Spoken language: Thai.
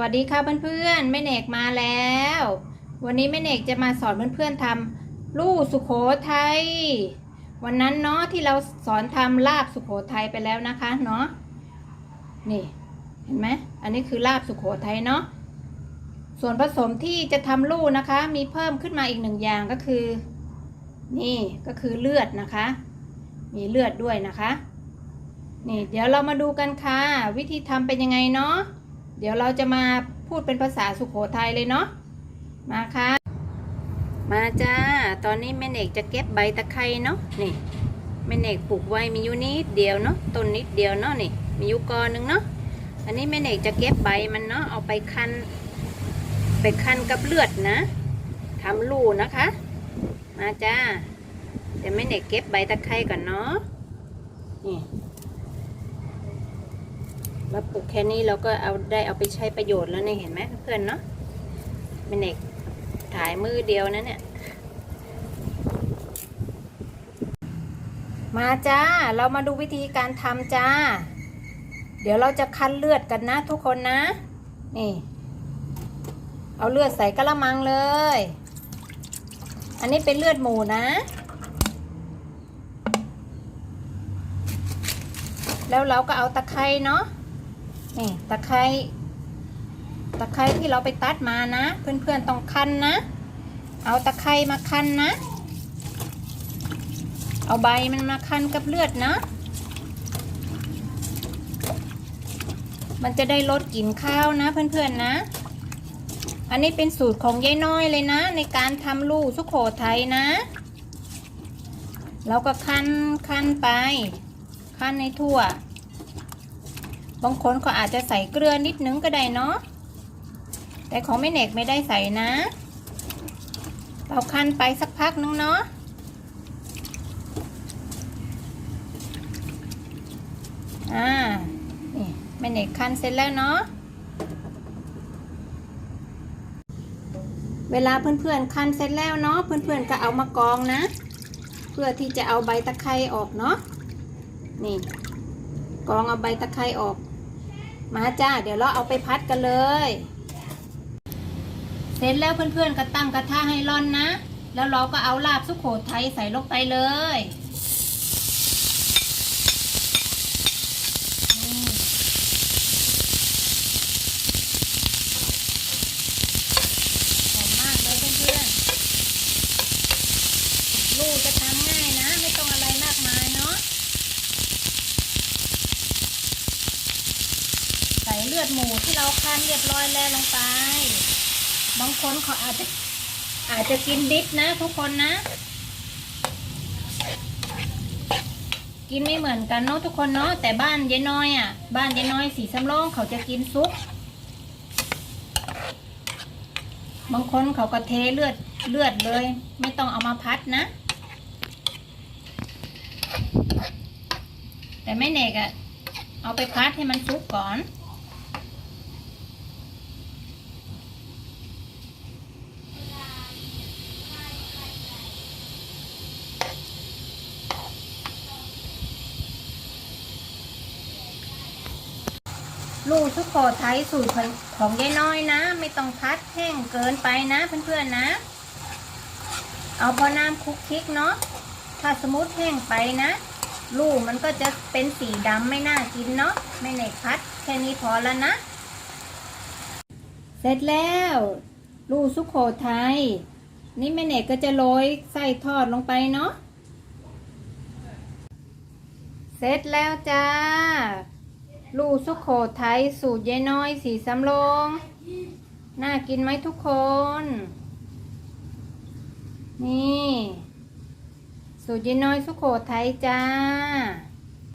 วัสดีค่ะเพื่อนๆแม่เนกมาแล้ว วันนี้แม่เนกจะมาสอนเพื่อนๆทำลู่สุโขทัยวันนั้นเนาะที่เราสอนทำลาบสุโขทัยไปแล้วนะคะเนาะนี่เห็นไหมอันนี้คือลาบสุโขทัยเนาะส่วนผสมที่จะทำลู่นะคะ มีเพิ่มขึ้นมาอีกหนึ่งอย่างก็คือ นี่ก็คือเลือดนะคะ มีเลือดด้วยนะคะ นี่เดี๋ยวเรามาดูกันค่ะ วิธีทำเป็นยังไงเนาะ เดี๋ยวเราจะมาพูดเป็นภาษาสุโขทัยเลยเนาะ มาค่ะ มาจ้า ตอนนี้แม่เนกจะเก็บใบตะไคร้เนาะ นี่แม่เนกปลูกไว้มีอยู่นิดเดียวเนาะ ต้นนิดเดียวเนาะนี่ มีอยู่กอหนึ่งเนาะ อันนี้แม่เนกจะเก็บใบมันเนาะ เอาไปคั้น ไปคั้นกับเลือดนะทำลูนะคะ มาจ้า เดี๋ยวแม่เนกเก็บใบตะไคร้ก่อนเนาะ นี่ เราปลูกแค่นี้เราก็เอาได้เอาไปใช้ประโยชน์แล้วเนี่ยเห็นไหมเพื่อนเนาะแม่เนกถ่ายมือเดียวนะเนี่ย มาจ้า เรามาดูวิธีการทำจ้า เดี๋ยวเราจะคั้นเลือดกันนะทุกคนนะ นี่ เอาเลือดใส่กระมังเลย อันนี้เป็นเลือดหมูนะ แล้วเราก็เอาตะไคร้เนาะ นี่ตะไคร้ตะไคร้ที่เราไปตัดมานะ เพื่อนๆต้องคั้นนะ เอาตะไคร้มาคั้นนะ เอาใบมันมาคั้นกับเลือดนะ มันจะได้ลดกลิ่นข้าวนะ เพื่อนๆนะ อันนี้เป็นสูตรของยายน้อยเลยนะ ในการทำลูกสุโขทัยนะเราก็คั้นคั้นไป คั้นในทั่ว บางคนก็อาจจะใส่เกลือนิดนึงก็ได้เนาะแต่ของแม่เนกไม่ได้ใส่นะเราคั้นไปสักพักนึงเนาะอ่านี่แม่เนกคั้นเสร็จแล้วเนาะเวลาเพื่อนๆคั้นเสร็จแล้วเนาะเพื่อนๆก็เอามากองนะ เพื่อที่จะเอาใบตะไคร้ออกเนาะนี่กองเอาใบตะไคร้ออก มาจ้า เดี๋ยวเราเอาไปพัดกันเลย เสร็จแล้วเพื่อนๆก็ตั้งกระทะให้ร้อนนะ แล้วเราก็เอาลาบสุโขทัยใส่ลงไปเลย นี่หอมมากเลยเพื่อนๆ ลูกจะทำง่ายนะ ไม่ต้องอะไรมากมายเนาะ ใส่ เลือดหมูที่เราคั้นเรียบร้อยแล้วลงไป บางคนเขาอาจจะอาจจะกินดิบนะ ทุกคนนะ กินไม่เหมือนกันเนาะทุกคนเนาะแต่บ้านยายน้อยอะ บ้านยายน้อยสีสำโรงเขาจะกินซุปบางคนเขาก็เทเลือดเลือดเลย ไม่ต้องเอามาพัดนะ แต่แม่เนกอะเอาไปพัดให้มันซุกก่อน ลูกสุโขทัยสูตรของของยายน้อยนะ ไม่ต้องพัดแห้งเกินไปนะเพื่อนๆนะ เอาพอน้ำคลุกคลิกเนาะถ้าสมมติแห้งไปนะ ลูกมันก็จะเป็นสีดำไม่น่ากินเนาะไม่เนกพัดแค่นี้พอแล้วนะ เสร็จแล้ว ลูกสุโขทัยนี่แม่เนกก็จะโรยไส้ทอดลงไปเนาะเสร็จแล้วจ้า ลูกสุโขทัยสูตรยายน้อยสีสำโรงน่ากินไหมทุกคน นี่ สูตรยายน้อยสุโขทัยจ้า